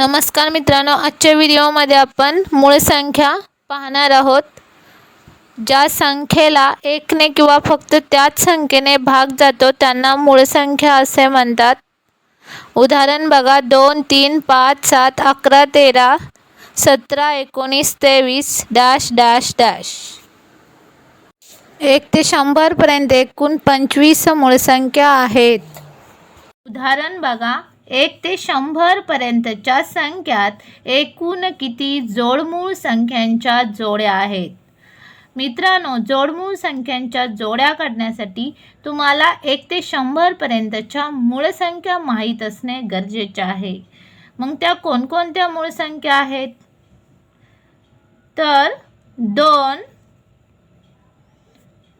नमस्कार मित्रांनो आजच्या व्हिडिओमध्ये आपण मूळ संख्या पाहणार आहोत. ज्या संख्येला एकने किंवा फक्त त्याच संख्येने भाग जातो त्यांना मूळ संख्या असे म्हणतात. उदाहरण बघा दोन तीन पाच सात अकरा तेरा सतरा एकोणीस तेवीस डॅश डॅश डॅश. एक ते शंभरपर्यंत एकूण पंचवीस मूळ संख्या आहेत. उदाहरण बघा एक ते शंभरपर्यंतच्या संख्यात एकूण किती जोडमूळ संख्यांच्या जोड्या आहेत? मित्रांनो जोडमूळ संख्यांच्या जोड्या काढण्यासाठी तुम्हाला एक ते शंभरपर्यंतच्या मूळ संख्या माहीत असणे गरजेचे आहे. मग त्या कोणकोणत्या मूळ संख्या आहेत? तर दोन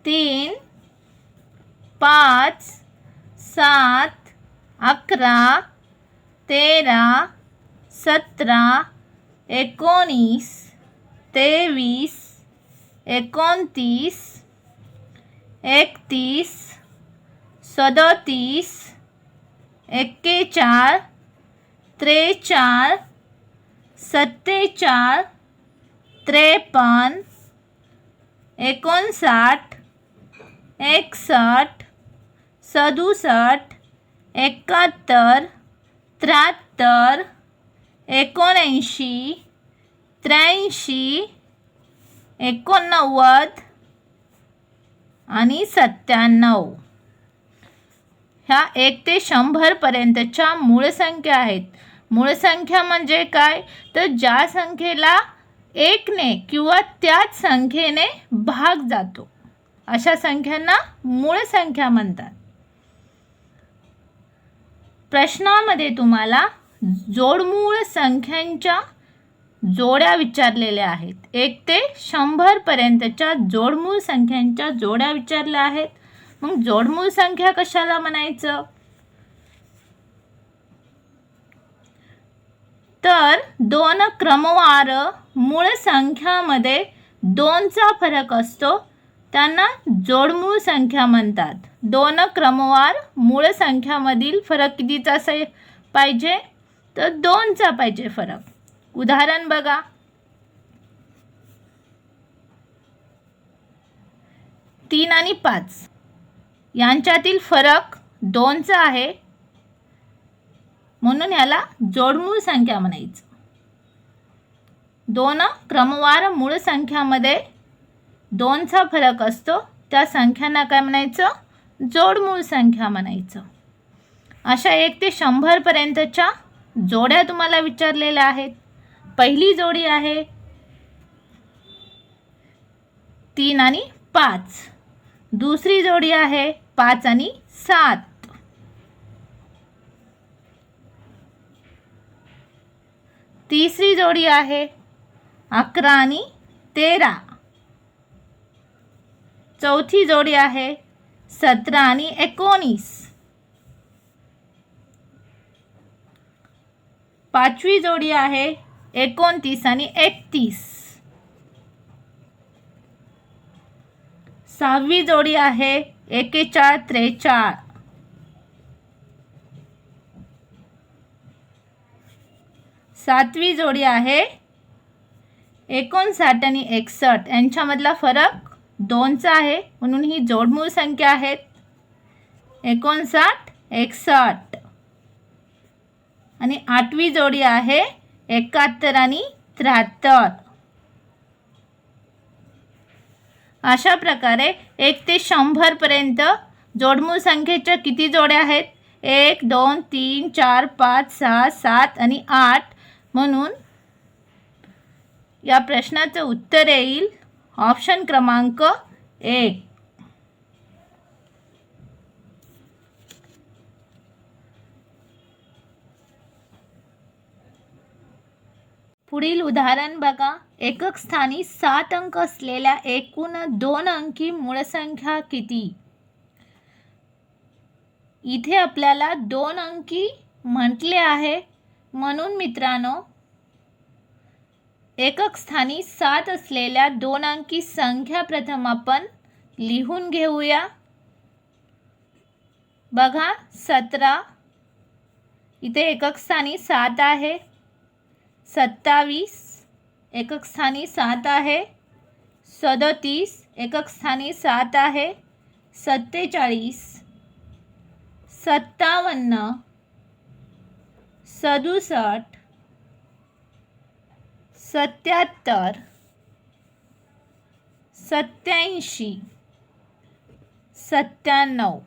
तीन पाच सात अकरा तेरा सतरा एकोणीस, तेवीस, एकोणतीस, एकतीस, सदोतीस, एक्केचाळ, त्रेचाळ, सत्तेचाळ, त्रेपन्न, एकोणसाठ एकसष्ट सदुसष्ट, एकाहत्तर त्र्याहत्तर एकोणऐंशी त्र्याऐंशी एकोणनव्वद आणि सत्त्याण्णव. ह्या एक ते शंभरपर्यंतच्या मूळ संख्या आहेत. मूळ संख्या म्हणजे काय? तर ज्या संख्येला एकने किंवा त्याच संख्येने भाग जातो. अशा संख्यांना मूळ संख्या म्हणतात. प्रश्नामध्ये तुम्हाला जोडमूळ संख्यांच्या जोड्या विचारलेल्या आहेत. एक ते शंभरपर्यंतच्या जोडमूळ संख्यांच्या जोड्या विचारल्या आहेत. मग जोडमूळ संख्या कशाला म्हणायचं? तर दोन क्रमवार मूळ संख्यामध्ये दोनचा फरक असतो. त्यांना जोडमूळ संख्या म्हणतात. दोन क्रमवार मूळ संख्यामधील फरक कितीचा असे पाहिजे? तर दोनचा पाहिजे फरक. उदाहरण बघा. तीन आणि पाच. यांच्यातील फरक दोनचा आहे. म्हणून याला जोडमूळ संख्या म्हणायचं. दोन क्रमवार मूळ संख्यामध्ये दोनचा फरक असतो. त्या संख्यांना काय म्हणायचं? जोडमूळ संख्या म्हणायचं. अशा एक ते शंभरपर्यंतच्या जोड्या तुम्हाला विचारलेल्या आहेत. पहिली जोडी आहे तीन आणि पाच. दुसरी जोडी आहे पाच आणि सात. तिसरी जोडी आहे अकरा आणि तेरा. चौथी जोडी आहे सतरा आणि एकोणीस. पाचवी जोडी आहे एकोणतीस आणि एकतीस. सहावी जोडी आहे एकेचाळ त्रेचाळ. सातवी जोडी आहे एकोणसाठ आणि एकसष्ट. यांच्यामधला फरक दोनचा आहे. म्हणून ही जोडमूळ संख्या आहेत. एकोणसाठ एकसष्ट. आणि आठवी जोडी आहे एकाहत्तर आणि त्र्याहत्तर. अशा प्रकारे एक ते शंभरपर्यंत जोडमूळ संख्येच्या किती जोड्या आहेत? एक दोन तीन चार पाच सहा सात आणि आठ. म्हणून या प्रश्नाचं उत्तर येईल. ऑप्शन क्रमांक एक. पुढील उदाहरण बघा. एकक स्थानी सात अंक असलेल्या एकूण दोन अंकी मूळ संख्या किती? इथे आपल्याला दोन अंकी म्हटले आहे. म्हणून मित्रांनो एकक स्थानी सात असलेल्या दोन अंकी संख्या प्रथम आपण लिहून घेऊया. बघा सतरा. इथे एकक स्थानी सात आहे. सत्तावीस. एकक स्थानी सात आहे. सदतीस. एकक स्थानी सात आहे. सत्तेचाळीस. सत्तावन्न. सदुसष्ट. सत्याहत्तर सत्याऐंशी सत्त्याण्णव.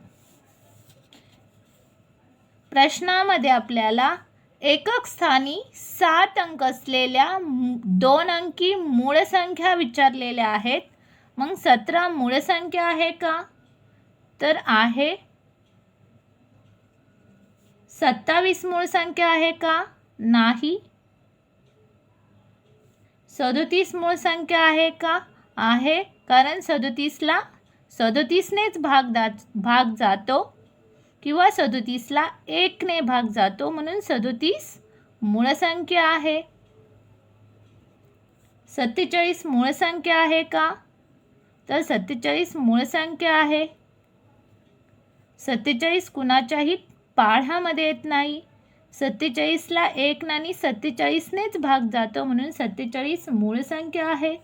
प्रश्नामध्ये आपल्याला एकक स्थानी सात अंक असलेल्या दोन अंकी मूळ संख्या विचारलेल्या आहेत. मग सतरा मूळ संख्या आहे का? तर आहे सत्तावीस मूळ संख्या आहे का? नाही. सदोतीस मूळ संख्या आहे का? आहे. कारण सदोतीसला सदोतीसनेच भाग दा भाग जातो. किंवा सदोतीसला एकने भाग जातो. म्हणून सदोतीस मूळ संख्या आहे. सत्तेचाळीस मूळ संख्या आहे का? तर सत्तेचाळीस मूळ संख्या आहे. सत्तेचाळीस कुणाच्याही पाढ्यामध्ये येत नाही. सत्तेचाळीसला एक नाणी सत्तेचाळीसनेच भाग जातो म्हणून सत्तेचाळीस मूळ संख्या आहे.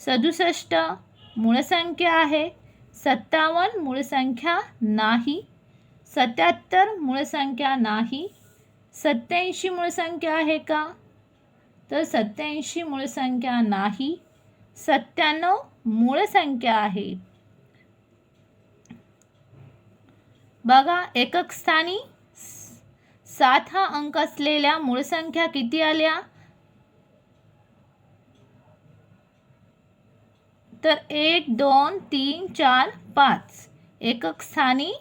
सदुसष्ट मूळ संख्या आहे. सत्तावन्न मूळ संख्या नाही. सत्याहत्तर मूळ संख्या नाही. सत्याऐंशी मूळ संख्या आहे का? तर सत्याऐंशी मूळ संख्या नाही. सत्त्याण्णव मूळ संख्या आहे. बघा एकक स्थानी सात हा अंक असलेल्या मूळ संख्या किती आल्या? तर एक दोन तीन चार पाच. एकक स्थानी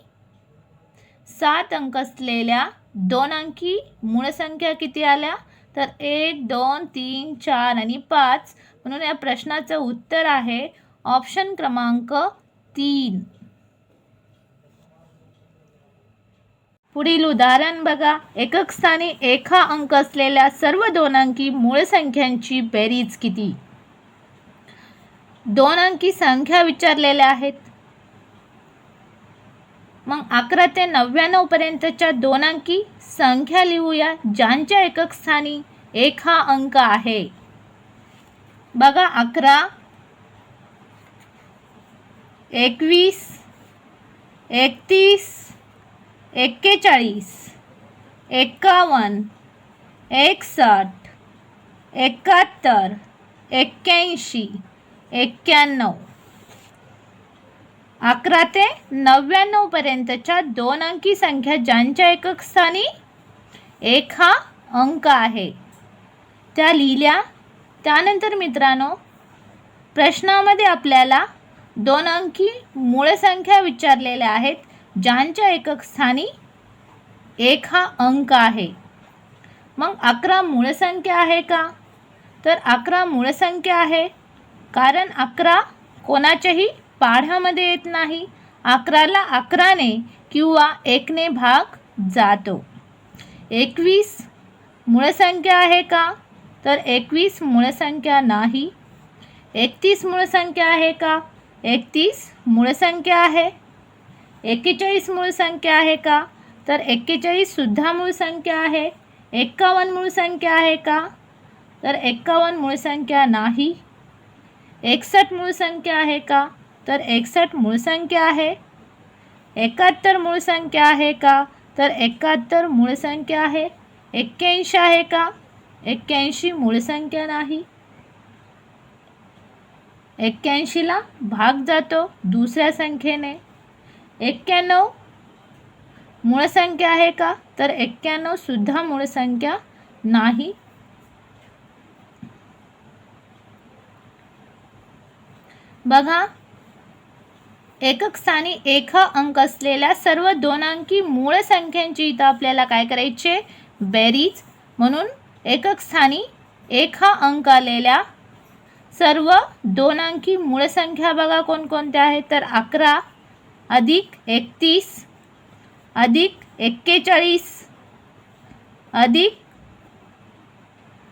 सात अंक असलेल्या दोन अंकी मूळ संख्या किती आल्या? तर एक दोन तीन चार आणि पाच. म्हणून या प्रश्नाचं उत्तर आहे ऑप्शन क्रमांक तीन. पुढील उदाहरण बघा. एकक स्थानी एका अंक असलेल्या सर्व दोन अंकी मूळ संख्यांची बेरीज किती? दोन अंकी संख्या विचारलेल्या आहेत. मग अकरा ते नव्याण्णव पर्यंतच्या दोन अंकी संख्या लिहूया ज्यांच्या एकक स्थानी एक हा अंक आहे. बघा अकरा एकवीस एकतीस एक्केचाळीस एक्कावन्न एकसष्ट एकाहत्तर एक्क्याऐंशी एक्क्याण्णव. अकरा ते नव्याण्णवपर्यंतच्या दोन अंकी संख्या ज्यांच्या एकक स्थानी? एक हा अंक आहे. त्या लिहिल्या. त्यानंतर मित्रांनो प्रश्नामध्ये आपल्याला दोन अंकी मूळ संख्या विचारलेल्या आहेत. ज्यांच्या एकक स्थानी एक हा अंक आहे. मग अकरा मूळसंख्या आहे का? तर अकरा मूळसंख्या आहे. कारण अकरा कोणाच्याही पाढ्यामध्ये येत नाही. अकराला अकराने किंवा एकने भाग जातो. एकवीस मूळसंख्या आहे का? तर एकवीस मूळसंख्या नाही. एकतीस मूळसंख्या आहे का? एकतीस मूळसंख्या आहे. एक्केचाळीस मूळ संख्या आहे का? तर एक्केचाळीससुद्धा मूळ संख्या आहे. एक्कावन्न मूळ संख्या आहे का? तर एक्कावन्न मूळ संख्या नाही. एकसष्ट मूळ संख्या आहे का? तर एकसष्ट मूळ संख्या आहे. एकाहत्तर मूळ संख्या आहे का? तर एकाहत्तर मूळ संख्या आहे. एक्क्याऐंशी आहे का? एक्क्याऐंशी मूळ संख्या नाही. एक्क्याऐंशीला भाग जातो दुसऱ्या संख्येने. एक्क्याण्णव? मूळ संख्या आहे का? तर एक्क्याण्णव सुद्धा मूळ संख्या नाही. बघा एकक स्थानी एक अंक असलेल्या सर्व दोन अंकी मूळ संख्यांची इथं आपल्याला काय करायचे? बेरीज. म्हणून एकक स्थानी एक हा अंक आलेल्या सर्व दोन अंकी मूळ संख्या बघा कोणकोणत्या आहेत. तर अकरा अधिक एकतीस अधिक एक्केचाळीस अधिक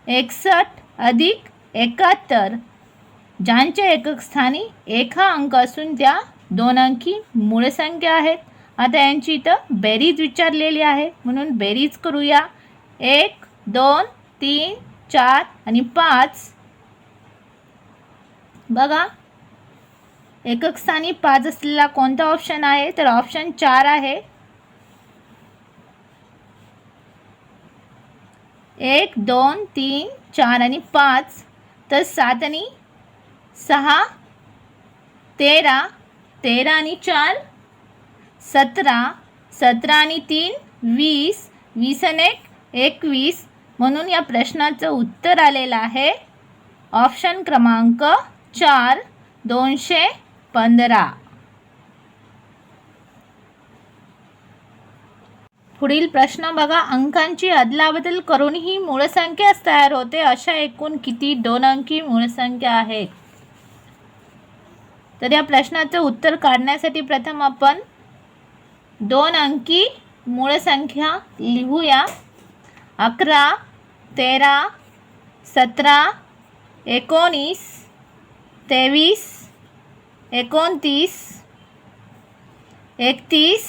एकसष्ट अधिक एकाहत्तर. ज्यांच्या एकक स्थानी एक हा अंक असून त्या दोन अंकी मूळ संख्या आहेत. आता यांची इथं बेरीज विचारलेली आहे. म्हणून बेरीज करूया. एक दोन तीन चार आणि पाच. बघा. एकक स्थानी पाच असलेला कोणता ऑप्शन आहे? तर ऑप्शन चार आहे. एक दोन तीन चार आणि पाच. तर सात आणि सहा तेरा तेरा आणि चार सतरा सतरा आणि तीन वीस वीस आणि एक एकवीस. म्हणून या प्रश्नाचं उत्तर आलेलं आहे. ऑप्शन क्रमांक चार दोनशे पंधरा. पुढील प्रश्न बघा. अंकांची अदलाबदल करूनही मूळ संख्याच तयार होते अशा एकूण किती दोन अंकी मूळ संख्या आहेत? तर या प्रश्नाचं उत्तर काढण्यासाठी प्रथम आपण दोन अंकी मूळ संख्या लिहूया. अकरा तेरा सतरा एकोणीस तेवीस एकोणतीस एकतीस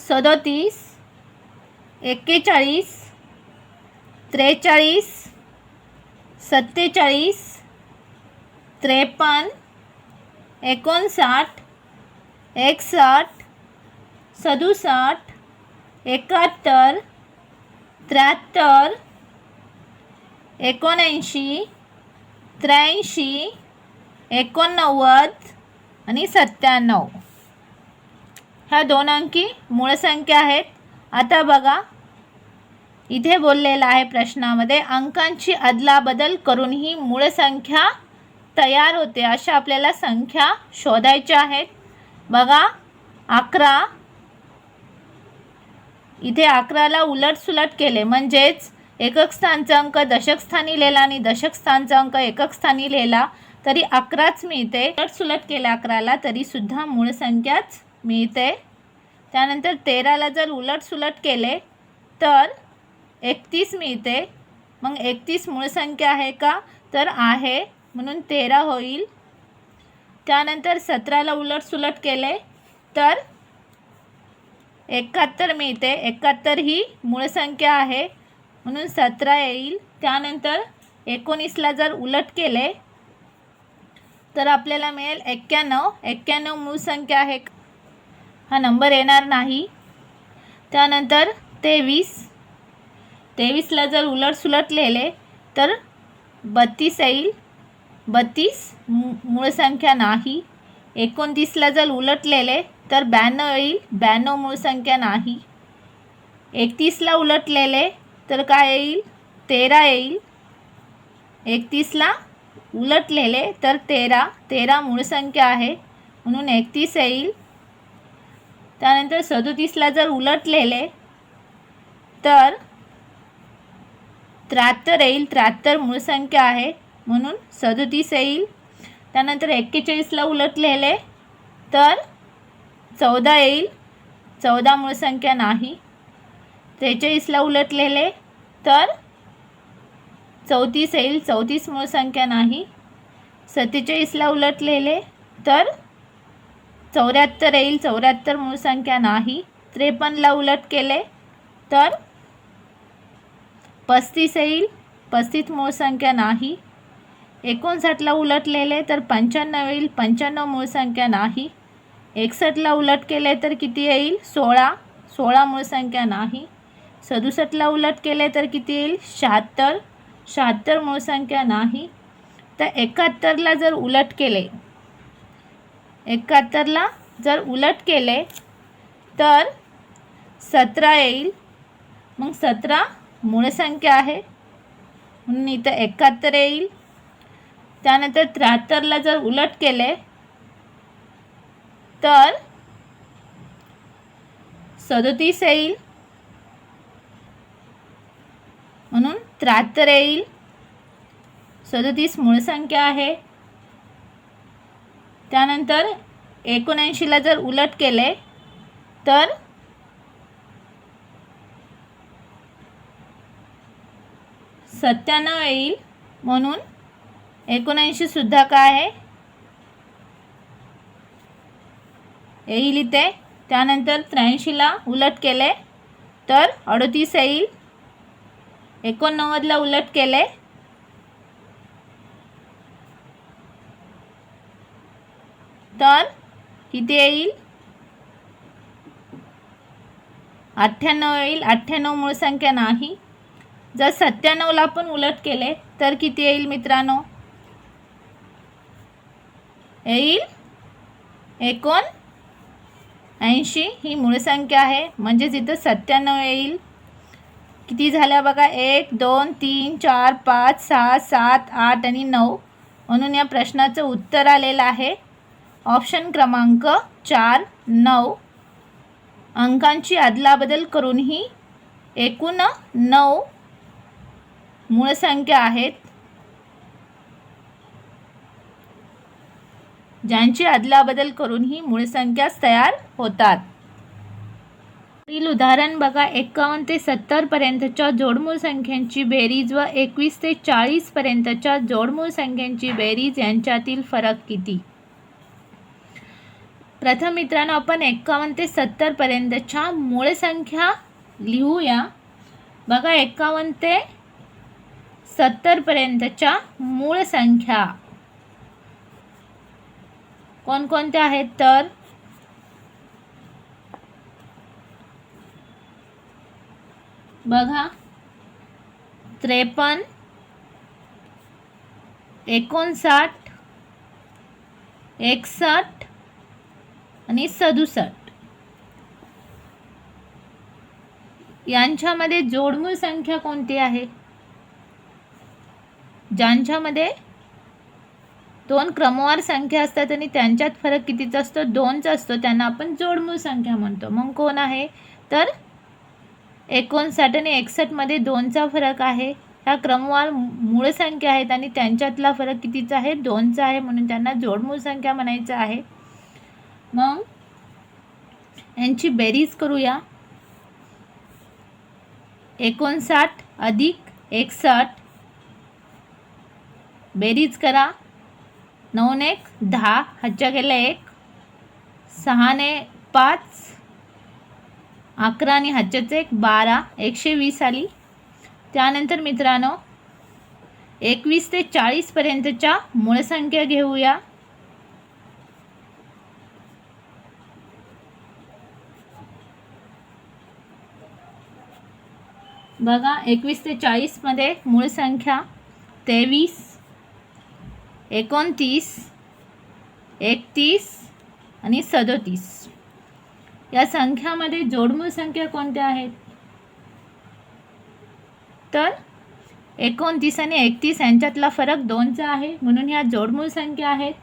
सदोतीस एक्केचाळीस त्रेचाळीस सत्तेचाळीस त्रेपन्न एकोणसाठ एकसष्ट सदुसष्ट एकाहत्तर त्र्याहत्तर एकोणऐंशी त्र्याऐंशी एकोणनव्वद आणि सत्त्याण्णव. ह्या दोन अंकी मूळ संख्या आहेत. आता बघा इथे बोललेलं आहे प्रश्नामध्ये अंकांची अदलाबदल करूनही मूळ संख्या तयार होते अशा आपल्याला संख्या शोधायच्या आहेत. बघा अकरा इथे अकराला उलटसुलट केले म्हणजेच एकक स्थानचा अंक दशक स्थानी लिहिला आणि दशक स्थानचा अंक एकक स्थानी लिहिला. तरी अकराच मिळते. उलटसुलट केला अकराला तरीसुद्धा मूळ संख्याच मिळते. त्यानंतर तेराला जर उलटसुलट केले तर एकतीस मिळते. मग एकतीस मूळ संख्या आहे का? तर आहे. म्हणून तेरा होईल. त्यानंतर सतराला उलटसुलट केले तर एकाहत्तर मिळते. एकाहत्तर ही मूळ संख्या आहे. म्हणून सतरा येईल. त्यानंतर एकोणीसला जर उलट केले तर आपल्याला मिळेल एक्क्याण्णव. एक्क्याण्णव मूळ संख्या आहे. हा नंबर येणार नाही. त्यानंतर तेवीस. तेवीसला जर उलटसुलट लिहिले तर बत्तीस येईल. बत्तीस मू मूळ संख्या नाही. एकोणतीसला जर उलटलेले तर ब्याण्णव येईल. ब्याण्णव मूळ संख्या नाही. एकतीसला उलटलेले तर काय येईल? तेरा येईल. एकतीसला उलटलेले तर तेरा तेरा मूळ संख्या आहे. म्हणून एकतीस येईल. त्यानंतर सदोतीसला जर उलटलेले तर त्र्याहत्तर येईल. त्र्याहत्तर मूळ संख्या आहे. म्हणून सदोतीस येईल. त्यानंतर एक्केचाळीसला उलटलेले तर चौदा येईल. चौदा मूळ संख्या नाही. त्रेचाळीसला उलटलेले तर चौतीस येईल. चौतीस मूळ संख्या नाही. सत्तेचाळीसला उलटलेले तर चौऱ्याहत्तर येईल. चौऱ्याहत्तर मूळ संख्या नाही. त्रेपन्नला उलट केले तर पस्तीस येईल. पस्तीस मूळ संख्या नाही. एकोणसाठला उलटलेले तर पंच्याण्णव येईल. पंच्याण्णव मूळ संख्या नाही. एकसष्टला उलट केले तर किती येईल? सोळा. सोळा मूळ संख्या नाही. सदुसष्टला उलट केले तर किती येईल? शहात्तर. शहात्तर मूळ संख्या नाही तर एकाहत्तरला जर उलट केले एकाहत्तरला जर उलट केले तर सतरा येईल. मग सतरा मूळ संख्या आहे. म्हणून इथं एकाहत्तर येईल. त्यानंतर त्र्याहत्तरला जर उलट केले तर सदोतीस येईल. म्हणून त्र्याहत्तर येईल. सदोतीस मूळ संख्या आहे. त्यानंतर एकोणऐंशीला जर उलट केले तर सत्त्याण्णव येईल. म्हणून एकोणऐंशीसुद्धा काय आहे? येईल इथे. त्यानंतर त्र्याऐंशीला उलट केले तर अडतीस येईल. एकोणनव्वदला उलट केले तर किती येईल? अठ्ठ्याण्णव येईल. अठ्ठ्याण्णव मूळ संख्या नाही. जर सत्त्याण्णवला पण उलट केले तर किती येईल मित्रांनो? येईल एकोण ऐंशी ही मूळ संख्या आहे. म्हणजेच इथं सत्त्याण्णव येईल. किती झाल्या बघा? एक दोन तीन चार पाच सहा सात आठ आणि नऊ. म्हणून या प्रश्नाचं उत्तर आलेलं आहे. ऑप्शन क्रमांक चार नऊ. अंकांची अदलाबदल करूनही एकूण नऊ मूळ संख्या आहेत. ज्यांची अदलाबदल करून ही मूळ संख्याच तयार होतात. पुढील उदाहरण बघा. एकावन्न ते सत्तरपर्यंतच्या जोडमूळ संख्यांची बेरीज व एकवीस ते चाळीसपर्यंतच्या जोडमूळ संख्यांची बेरीज यांच्यातील फरक किती? प्रथम मित्रांनो आपण एकावन्न ते सत्तरपर्यंतच्या मूळ संख्या लिहूया. बघा एकावन्न ते सत्तरपर्यंतच्या मूळ संख्या. कोणकोणत्या आहेत? तर बघा. त्रेपन्न. एकोणसाठ. एकसष्ट. आणि सदुसष्ट. यांच्यामध्ये जोडमूळ संख्या कोणती आहे? ज्यांच्यामध्ये दोन क्रमवार संख्या असतात आणि त्यांच्यात फरक कितीचा असतो? दोनचा असतो. त्यांना आपण जोडमूळ संख्या म्हणतो. मग कोण आहे? तर एकोणसाठ आणि एकसष्टमध्ये दोनचा फरक आहे. ह्या क्रमवार मूळ संख्या आहेत आणि त्यांच्यातला फरक कितीचा आहे? दोनचा आहे म्हणून त्यांना जोडमूळ संख्या म्हणायचं आहे. मग यांची बेरीज करूया. एकोणसाठ अधिक एकसष्ट बेरीज करा. नऊने एक दहा हज्जा गेल्या एक. सहाने पाच अकरा आणि हातच्याच एक बारा एकशे वीस आली. त्यानंतर मित्रांनो एकवीस ते चाळीसपर्यंतच्या मूळ संख्या घेऊया. बघा एकवीस ते चाळीसमध्ये मूळ संख्या तेवीस एकोणतीस एकतीस आणि सदोतीस. या संख्यामध्ये जोडमूळ संख्या कोणत्या आहेत? तर एकोणतीस आणि एकतीस यांच्यातला फरक दोनचा आहे. म्हणून ह्या जोडमूळ संख्या आहेत.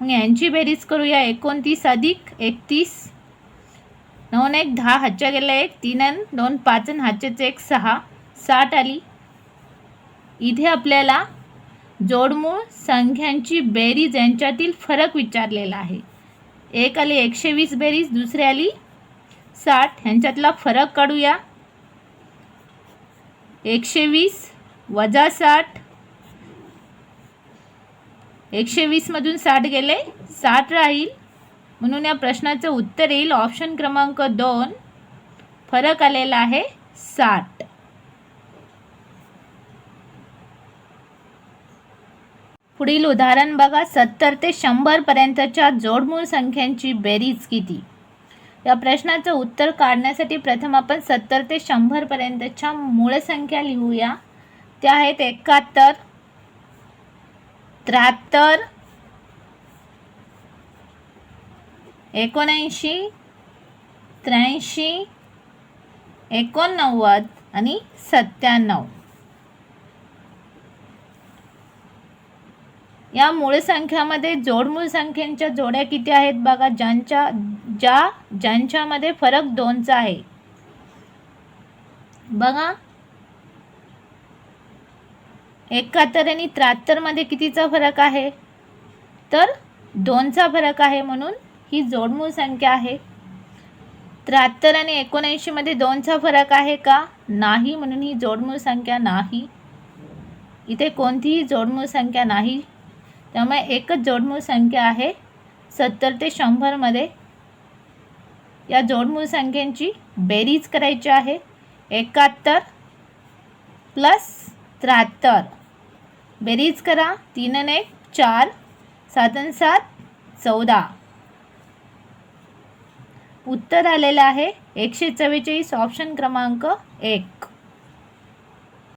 मग यांची बेरीज करूया एकोणतीस अधिक एकतीस. नऊन एक दहा हातच्या गेल्या एक तीन आणि दोन पाच आणि हातच्याच एक सहा साठ आली. इथे आपल्याला जोडमूळ संख्यांची बेरीज यांच्यातील फरक विचारलेला आहे. एक आली एकशे वीस बेरीज दुसरी आली साठ ह्यांच्यातला फरक काढूया. एकशे वीस वजा साठ. एकशे वीसमधून साठ गेले साठ राहील. म्हणून या प्रश्नाचं उत्तर येईल. ऑप्शन क्रमांक दोन. फरक आलेला आहे साठ. पुढील उदाहरण बघा. सत्तर ते शंभरपर्यंतच्या जोडमूळ संख्यांची बेरीज किती? या प्रश्नाचं उत्तर काढण्यासाठी प्रथम आपण सत्तर ते शंभरपर्यंतच्या मूळ संख्या लिहूया. त्या आहेत एकाहत्तर त्र्याहत्तर एकोणऐंशी त्र्याऐंशी एकोणनव्वद आणि सत्त्याण्णव. या मूळ संख्यामध्ये जोडमूळ संख्यांच्या जोड्या किती आहेत बघा. ज्यांच्या ज्या ज्यांच्यामध्ये फरक दोनचा आहे. बघा. एकाहत्तर आणि त्र्याहत्तरमध्ये कितीचा फरक आहे? तर दोनचा फरक आहे म्हणून ही जोडमूळ संख्या आहे. त्र्याहत्तर आणि एकोणऐंशीमध्ये दोनचा फरक आहे का? नाही म्हणून ही जोडमूळ संख्या नाही. इथे कोणतीही जोडमूळ संख्या नाही. त्यामुळे एकच जोडमूळ संख्या आहे सत्तर ते शंभरमध्ये या जोडमूळ संख्यांची बेरीज करायची आहे. एकाहत्तर प्लस त्र्याहत्तर. बेरीज करा. तीन आणि एक चार. सात आणि सात चौदा. उत्तर आलेलं आहे एकशे चव्वेचाळीस ऑप्शन क्रमांक एक.